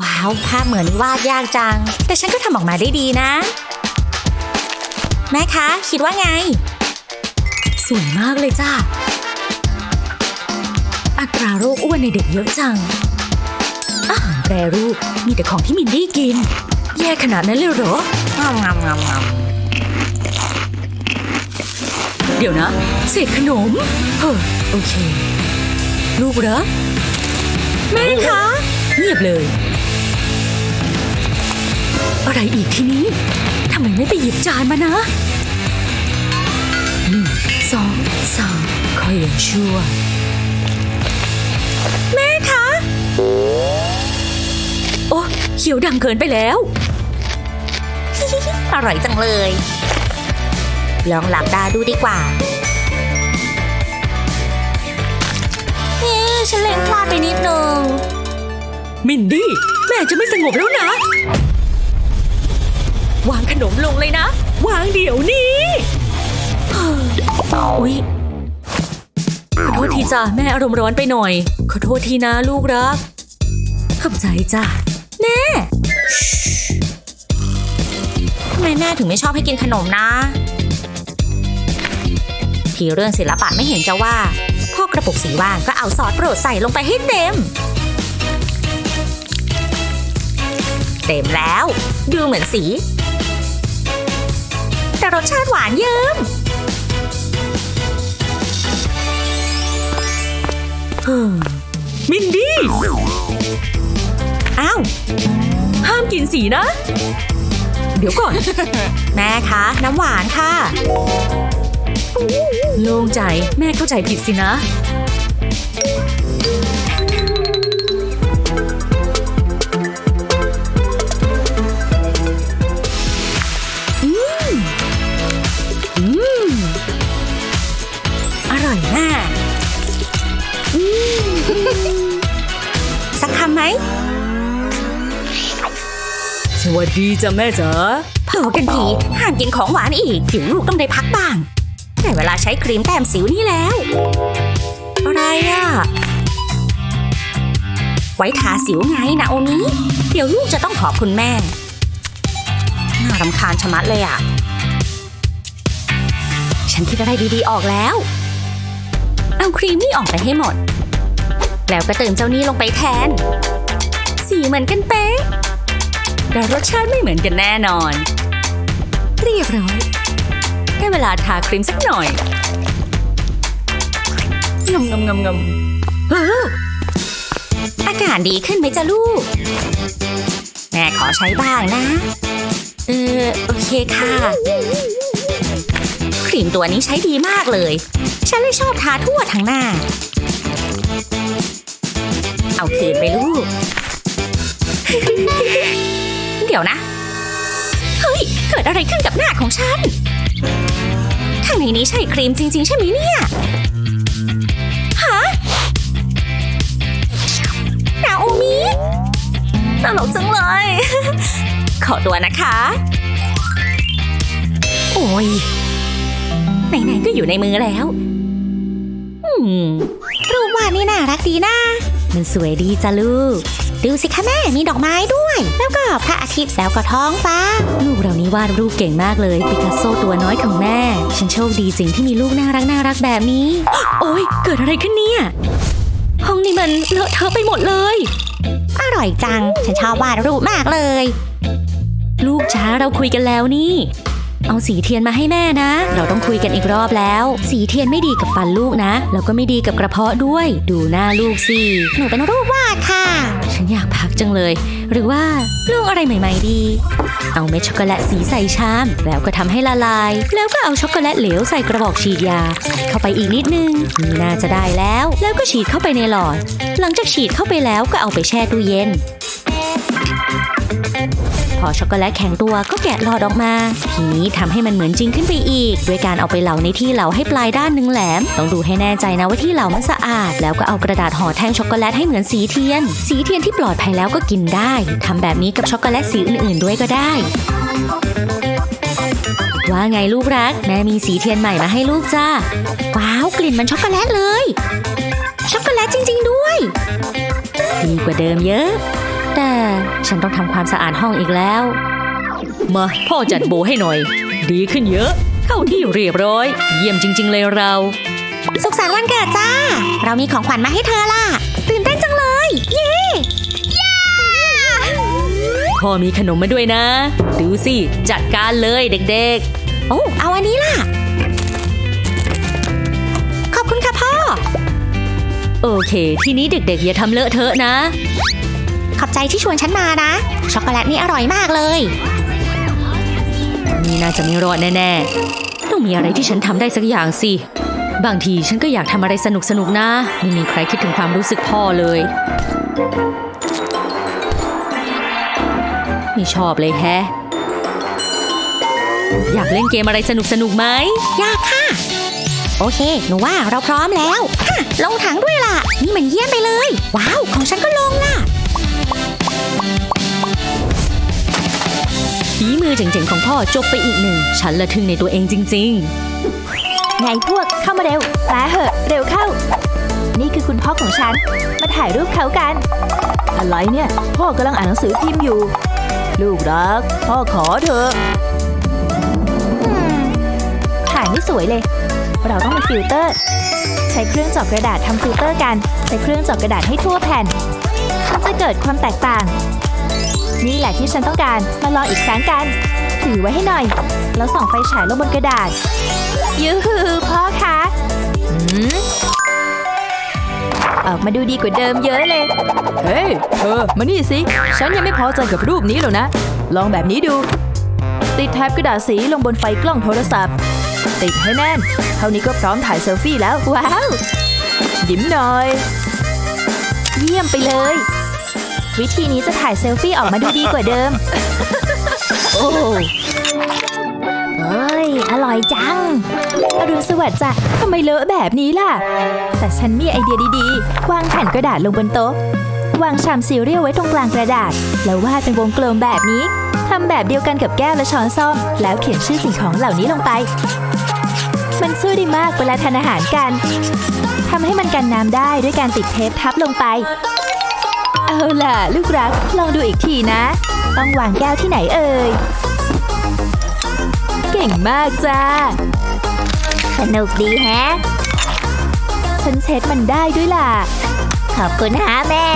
ว้าว ภาพเหมือนวาดยากจัง แต่ฉันก็ทำออกมาได้ดีนะ แม่คะ คิดว่าไง สวยมากเลยจ้าอัตราโรคอ้วนในเด็กเยอะจัง อาหารแปรรูปมีแต่ของที่มินดี้กิน แย่ขนาดนั้นเลยเหรองามงามงามงามเดี๋ยวนะ เศษขนม เฮ้อโอเค ลูกเหรอ แม่คะ เงียบเลย อะไรอีกทีนี้ทำไมไม่ไปหยิบจานมานะหนึ่งสองสามคอยยังชั่ว แม่คะ โอ้เขียวดังเกินไปแล้ว อร่อยจังเลย ลองหลับตาดูดีกว่าเอ๊ะฉันเล็งพลาดไปนิดนึง มินดี้ แม่จะไม่สงบแล้วนะ วางขนมลงเลยนะ วางเดี๋ยวนี้อุ๊ยขอโทษทีจ้ะแม่อารมณ์ร้อนไปหน่อย ขอโทษทีนะลูกรักขอบใจจ้ะแน่ทำไมแม่ถึงไม่ชอบให้กินขนมนะ ทีเรื่องศิลปะไม่เห็นจะว่า พ่อกระปุกสีว่างก็เอาซอสโปรดใส่ลงไปให้เต็ม เต็มแล้ว ดูเหมือนสี แต่รสชาติหวานเยิ้มมินดี้ อ้าว ห้ามกินสีนะ เดี๋ยวก่อน แม่คะ น้ำหวานค่ะ โล่งใจแม่เข้าใจผิดสินะ สวัสดีจ้ะแม่จ๋าพอกันทีห้ามกินของหวานอีกผิวลูกต้องได้พักบ้างได้เวลาใช้ครีมแต้มสิวนี่แล้ว อะไรอะ ไว้ทาสิวไงนะโอมิเดี๋ยวลูกจะต้องขอบคุณแม่ น่ารำคาญชะมัดเลยอะ ฉันคิดอะไรดีๆออกแล้ว เอาครีมนี่ออกไปให้หมด แล้วก็เติมเจ้านี้ลงไปแทน สีเหมือนกันเป๊ะ แต่รสชาติไม่เหมือนกันแน่นอน เรียบร้อยได้เวลาทาครีมสักหน่อยงมงมงมงมเอออาการดีขึ้นไหมจ๊ะลูก แม่ขอใช้บ้างนะ เออ โอเคค่ะ ครีมตัวนี้ใช้ดีมากเลย ฉันเลยชอบทาทั่วทั้งหน้า เอาคืนไปลูก เดี๋ยวนะ เฮ้ย เกิดอะไรขึ้นกับหน้าของฉัน ข้างในนี้ใช่ครีมจริง ๆ ใช่ไหมเนี่ยฮะนาโอมิตลกจังเลย ขอตัวนะคะ โอ้ยไหนๆก็อยู่ในมือแล้วรูปวาดนี่น่ารักดีนะ มันสวยดีจ้ะลูก ดูสิคะแม่มีดอกไม้ด้วย แล้วก็พระอาทิตย์แล้วก็ท้องฟ้า ลูกเรานี้วาดรูปเก่งมากเลยปิกัสโซตัวน้อยของแม่ ฉันโชคดีจริงที่มีลูกน่ารักน่ารักแบบนี้ โอ้ยเกิดอะไรขึ้นเนี่ย ห้องนี้มันเลอะเทอะไปหมดเลย อร่อยจัง ฉันชอบวาดรูปมากเลย ลูกช้าเราคุยกันแล้วนี่ เอาสีเทียนมาให้แม่นะ เราต้องคุยกันอีกรอบแล้ว สีเทียนไม่ดีกับฟันลูกนะ แล้วก็ไม่ดีกับกระเพาะด้วย ดูหน้าลูกสิ หนูเป็นรูปวาดค่ะ ฉันอยากพักจังเลย หรือว่าลองอะไรใหม่ ๆ ดี เอาเม็ดช็อกโกแลตสีใส่ชาม แล้วก็ทำให้ละลาย แล้วก็เอาช็อกโกแลตเหลวใส่กระบอกฉีดยาใส่เข้าไปอีกนิดนึงนี่น่าจะได้แล้ว แล้วก็ฉีดเข้าไปในหลอด หลังจากฉีดเข้าไปแล้วก็เอาไปแช่ตู้เย็น พอช็อกโกแลตแข็งตัวก็แกะหลอดออกมา ทีนี้ทำให้มันเหมือนจริงขึ้นไปอีก ด้วยการเอาไปเหลาในที่เหลาให้ปลายด้านหนึ่งแหลม ต้องดูให้แน่ใจนะว่าที่เหลามันสะอาด แล้วก็เอากระดาษห่อแท่งช็อกโกแลตให้เหมือนสีเทียน สีเทียนที่ปลอดภัยแล้วก็กินได้ทำแบบนี้กับช็อกโกแลตสีอื่นๆด้วยก็ได้ว่าไงลูกรัก แม่มีสีเทียนใหม่มาให้ลูกจ้าว้าว กลิ่นมันช็อกโกแลตเลย ช็อกโกแลตจริง ๆ ด้วย ดีกว่าเดิมเยอะ แต่ฉันต้องทำความสะอาดห้องอีกแล้ว มาพ่อจัดโบให้หน่อย ดีขึ้นเยอะ เข้าที่เรียบร้อย เยี่ยมจริง ๆ เลยเรา สุขสันต์วันเกิดจ้า เรามีของขวัญมาให้เธอล่ะ ตื่นเต้นจังเลย เย้พ่อมีขนมมาด้วยนะ ดูสิ จัดการเลยเด็กๆ โอ้เอาอันนี้ล่ะ ขอบคุณค่ะพ่อ โอเค ทีนี้เด็กๆ อย่าทำเลอะเทอะนะ ขอบใจที่ชวนฉันมานะ ช็อกโกแลตนี่อร่อยมากเลย นี่น่าจะไม่รอดแน่ๆ ต้องมีอะไรที่ฉันทำได้สักอย่างสิ บางทีฉันก็อยากทำอะไรสนุกๆนะ ไม่มีใครคิดถึงความรู้สึกพ่อเลย ไม่ชอบเลยแฮะ อยากเล่นเกมอะไรสนุกๆไหม อยากค่ะ โอเค หนูว่าเราพร้อมแล้วฮะลงถังด้วยล่ะ นี่มันเยี่ยมไปเลย ว้าว ของฉันก็ลงล่ะ ฝีมือเจ๋งๆของพ่อจบไปอีกหนึ่ง ฉันละทึ่งในตัวเองจริงไงพวกเข้ามาเร็วแปลเหอะเร็วเข้า นี่คือคุณพ่อของฉัน มาถ่ายรูปเขากัน อะไรเนี่ย พ่อกำลังอ่านหนังสือพิมพ์อยู่ ลูกรัก พ่อขอเถอะอืมถ่ายไม่สวยเลย เราต้องมีฟิลเตอร์ ใช้เครื่องเจอกกระดาษทำฟิลเตอร์กัน ใช้เครื่องเจอกกระดาษให้ทั่วแผ่นมัน จะเกิดความแตกต่าง นี่แหละที่ฉันต้องการ มาลองอีกครั้งกัน ถือไว้ให้หน่อย แล้วส่องไฟฉายลงบนกระดาษ ยูฮูพ่อคะออกมาดูดีกว่าเดิมเยอะเลย เฮ้ย เธอ มานี่สิ ฉันยังไม่พอใจกับรูปนี้หรอกนะ ลองแบบนี้ดู ติดแท็บกระดาษสีลงบนไฟกล้องโทรศัพท์ ติดให้แน่น เท่านี้ก็พร้อมถ่ายเซลฟี่แล้ว ว้าว ยิ้มหน่อย เยี่ยมไปเลย วิธีนี้จะถ่ายเซลฟี่ออกมาดูดีกว่าเดิม โอ้เอ้ย อร่อยจัง อรุณสวัสดิ์จ้ะทำไมเลอะแบบนี้ล่ะ แต่ฉันมีไอเดียดีๆ วางแผ่นกระดาษลงบนโต๊ะ วางชามซีเรียลไว้ตรงกลางกระดาษ แล้ววาดเป็นวงกลมแบบนี้ ทำแบบเดียวกันกับแก้วและช้อนส้อม แล้วเขียนชื่อสิ่งของเหล่านี้ลงไป มันช่วยได้มากเวลาทานอาหารกันทำให้มันกันน้ำได้ด้วยการติดเทปทับลงไป เอาล่ะ ลูกรักลองดูอีกทีนะ ต้องวางแก้วที่ไหนเอ่ย เก่งมากจ้า สนุกดีแฮะ ฉันเช็ดมันได้ด้วยล่ะ ขอบคุณนะแม่